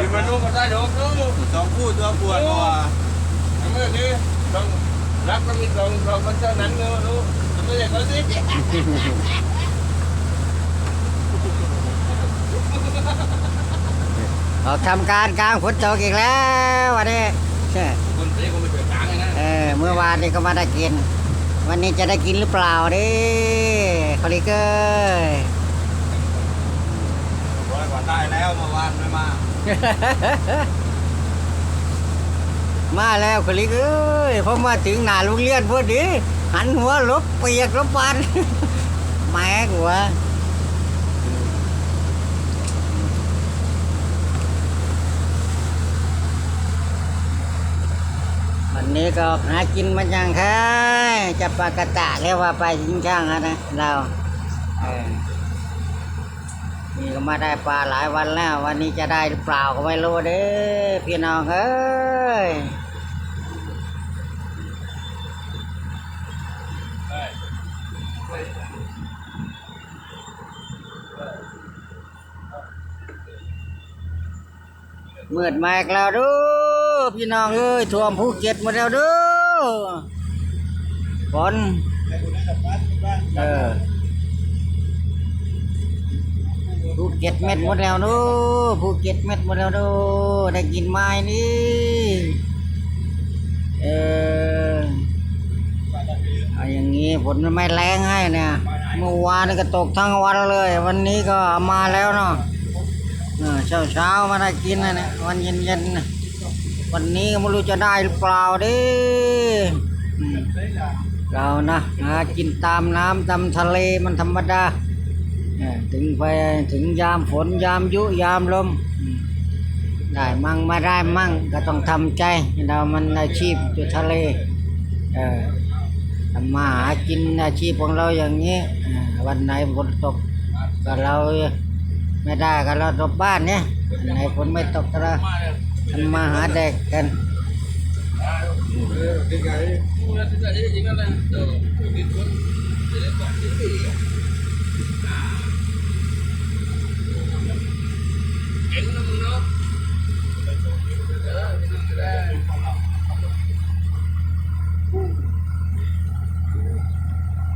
ยืนมาลูกก็ได้ดอกลูกสองคู่ตัวปวดกว่าเมื่อนี้ลองรับก็มีลองลองมันเท่านั้นเนอะลูกตัวใหญ่เขาสิออกทำการกลางฝนตกอีกแล้ววันนี้ใช่คนเตะก็ไม่เปิดกลางเลยนะเออเมื่อวานนี่ก็มาได้กิน วันนี้จะได้กินหรือเปล่าดิคอลิเกอร์ ได้แล้วเมื่อวานไม่มามาแล้วคลิเอร์พอมาถึงหน้าโรงเรียนพอดีหันหัวลบเปียกลบปันแม่กหัววันนี้ก็หากินมาจังค่ะจะปากกะตะเรียกว่าไปชิงช่างอะนะเราเออ นี่ก็มาได้ปลาหลายวันแล้ว วันนี้จะได้หรือเปล่าก็ไม่รู้เด้อพี่น้องเอ้ยมืดมาอีกแล้วดูพี่น้องเอ้ยท่วมภูเก็ตหมดแล้วดูฝนเออ ภูเก็ตเม็ดหมดแล้วเดูภูเก็ตเม็ดหมดแล้วเดูได้กินไม้นี่เออเอาอย่างงี้ฝนมันไม่แรงให้เนี่ยเมื่อวานก็ตกทั้งวันเลย วันนี้ก็มาแล้วเนาะเช้าเช้ามาได้กินนะเนี่ยวันเย็นเย็นวันนี้ก็ไม่รู้จะได้หรือเปล่าดิเรานะหากินตามน้ำตามทะเลมันธรรมดา ถึงไปถึงยามฝนยามยุยามลมอืมได้มั่งไม่ได้มั่งก็ต้องทำใจ เรามันอาชีพอยู่ทะเลเออทำมาหากินอาชีพของเราอย่างนี้เออวันไหนฝนตกก็เราไม่ได้ก็เราตกบ้านเนี่ยไหนฝนไม่ตกก็เราทำมาหาเด็กกัน Mula tidak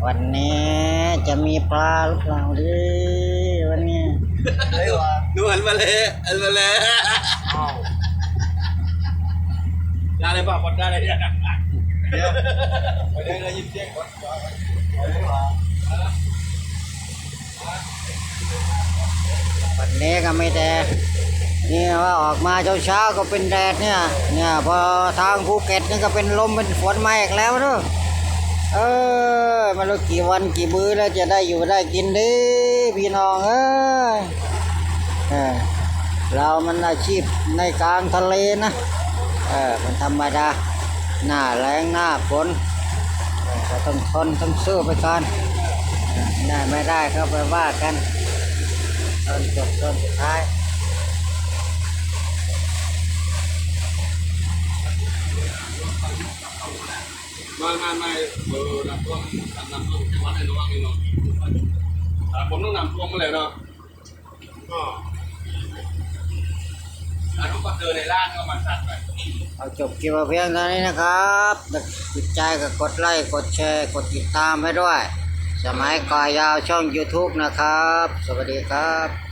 วันนี้จะมีปลาหรือเปล่าดิวันนี้ได้ว่า Nu al-balik, al-balik. Dah lepas pada dah dia. เดี๋ยวไปได้เลยยิบเจ๊งก่อนไปได้ว่าวันนี้ก็ไม่แต่นี่ว่าออกมาเช้าเช้าๆก็เป็นแดดเนี่ยเนี่ยพอทางภูเก็ตนี่ก็เป็นลมเป็นฝนมาอีกแล้วเนอะเออ ไมารู้กี่วันกี่มื้อแล้วจะได้อยู่ได้กินดิพี่น้องเอ้ยเอเรามันอาชีพในกลางทะเลนะเออมันธรรมดาหน้าแรงหน้าฝนเออก็ต้องทนต้องสู้ไปก่อนได้ไม่ได้ก็ไปว่ากันตอนจบตอนสุดท้าย Mai mai mai berapa tuang enam tuang ke mana doang ini. Ah, ผมต้องนำพวงมาเลยเนาะก็อะทุกคนเดินในร้านก็มาตัดไปเอาจบคลิปเอาเพียงเท่านี้นะครับติดใจก็กดไลค์ กดแชร์ กดติดตามให้ด้วย สมัยก่อยาวช่อง YouTube นะครับ สวัสดีครับ